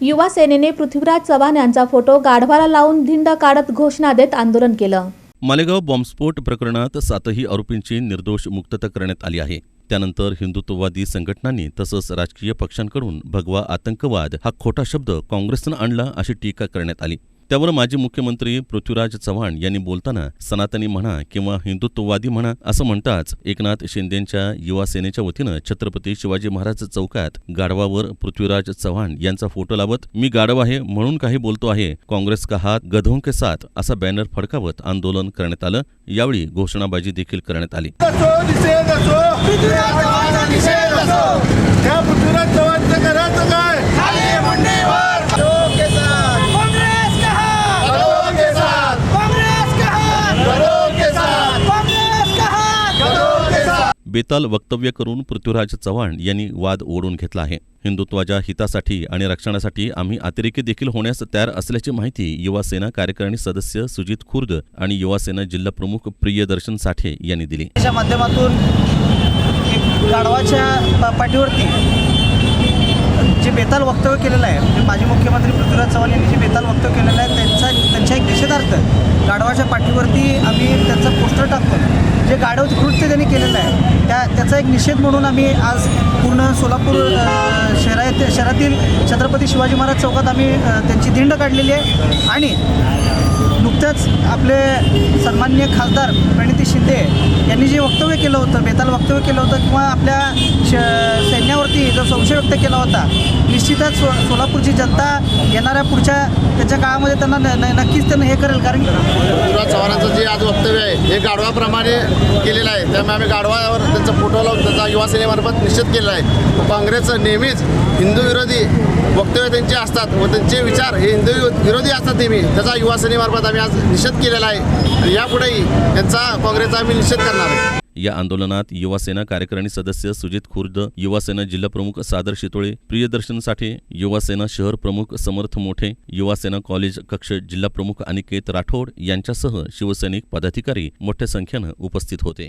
युवा सेनेने पृथ्वीराज चव्हाण यांचा फोटो गाढवाला लावून धिंड काढत घोषणा देत आंदोलन केलं. मालेगाव बॉम्बस्फोट प्रकरणात सातही आरोपींची निर्दोष मुक्तता करण्यात आली आहे. त्यानंतर हिंदुत्ववादी संघटनांनी तसंच राजकीय पक्षांकडून भगवा आतंकवाद हा खोटा शब्द काँग्रेसनं आणला अशी टीका करण्यात आली. त्यावर माजी मुख्यमंत्री पृथ्वीराज चव्हाण यांनी बोलताना सनातनी म्हणा किंवा हिंदुत्ववादी म्हणा असं म्हणताच एकनाथ शिंदेंच्या युवा सेनेच्या वतीनं छत्रपती शिवाजी महाराज चौकात गाढवावर पृथ्वीराज चव्हाण यांचा फोटो लावत मी गाढव आहे म्हणून काही बोलतो आहे. काँग्रेस का हात गधों के साथ? असा बॅनर फडकावत आंदोलन करण्यात आलं. यावेळी घोषणाबाजी देखील करण्यात आली असो निषेध असो पृथ्वीराज चव्हाणचा निषेध असो त्या पृथ्वीराज चव्हाणचं करायचं काय खाली मुंडीवर गधों के साथ कांग्रेस का हाथ गधों के साथ कांग्रेस का हाथ गधों के साथ कांग्रेस का हाथ गधों के साथ बेताल वक्तव्य करून पृथ्वीराज चव्हाण यांनी वाद ओढून घेतला आहे. हिंदुत्वाच्या हितासाठी आणि रक्षणासाठी आम्ही अतिरेकी देखील होण्यास तयार असल्याची माहिती युवासेना कार्यकारिणी सदस्य सुजित खुर्द आणि युवासेना जिल्हाप्रमुख जिल्हा प्रमुख प्रियदर्शन साठे यांनी दिली. त्याच्या माध्यमातून गाढवाच्या पाठीवरती जे बेताल वक्तव्य केलेलं आहे म्हणजे माजी मुख्यमंत्री पृथ्वीराज चव्हाण यांनी जे बेताल वक्तव्य केलेलं आहे त्यांचा त्यांच्या एक निषेधार्थ गाढवाच्या पाठीवरती आम्ही त्यांचं पोस्टर टाकतो. जे गाढव कृत्य त्यांनी केलेलं आहे त्या त्याचा एक निषेध म्हणून आम्ही आज पूर्ण सोलापूर शहरात शहरातील छत्रपती शिवाजी महाराज चौकात आम्ही त्यांची दिंड काढलेली आहे. आणि नुकत्याच आपले सन्माननीय खासदार प्रणिती शिंदे यांनी जे वक्तव्य केलं होतं बेताल वक्तव्य केलं होतं किंवा आपल्या श सैन्यावरती जो संशय व्यक्त केला होता निश्चितच सो सोलापूरची जनता येणाऱ्या पुढच्या त्याच्या काळामध्ये त्यांना न- नक्कीच त्यांना हे करेल कारण पृथ्वीराज चव्हाणांचं जे आज वक्तव्य आहे हे गाढवाप्रमाणे केलेलं आहे. त्यामुळे आम्ही गाढवावर त्यांचा फोटो लावून त्याचा युवा सेनेमार्फत निषेध केलेला आहे. काँग्रेसचं नेहमीच हिंदू विरोधी वक्तव्य त्यांचे असतात व त्यांचे विचार हे हिंदू विरोधी असतात नेहमी. त्याचा युवा सेनेमार्फत आम्ही आज निषेध केलेला आहे. आणि यापुढेही त्यांचा काँग्रेसचा आम्ही निषेध करणार आहे. या आंदोलनात युवासेना कार्यकारिणी सदस्य सुजित खुर्द युवासेना जिल्हाप्रमुख जिल्हा प्रमुख सादर शितोळे प्रियदर्शन साठे युवासेना शहर प्रमुख समर्थ मोठे युवासेना कॉलेज कक्ष जिल्हा प्रमुख अनिकेत राठोड यांच्यासह शिवसैनिक पदाधिकारी मोठ्या संख्येनं उपस्थित होते.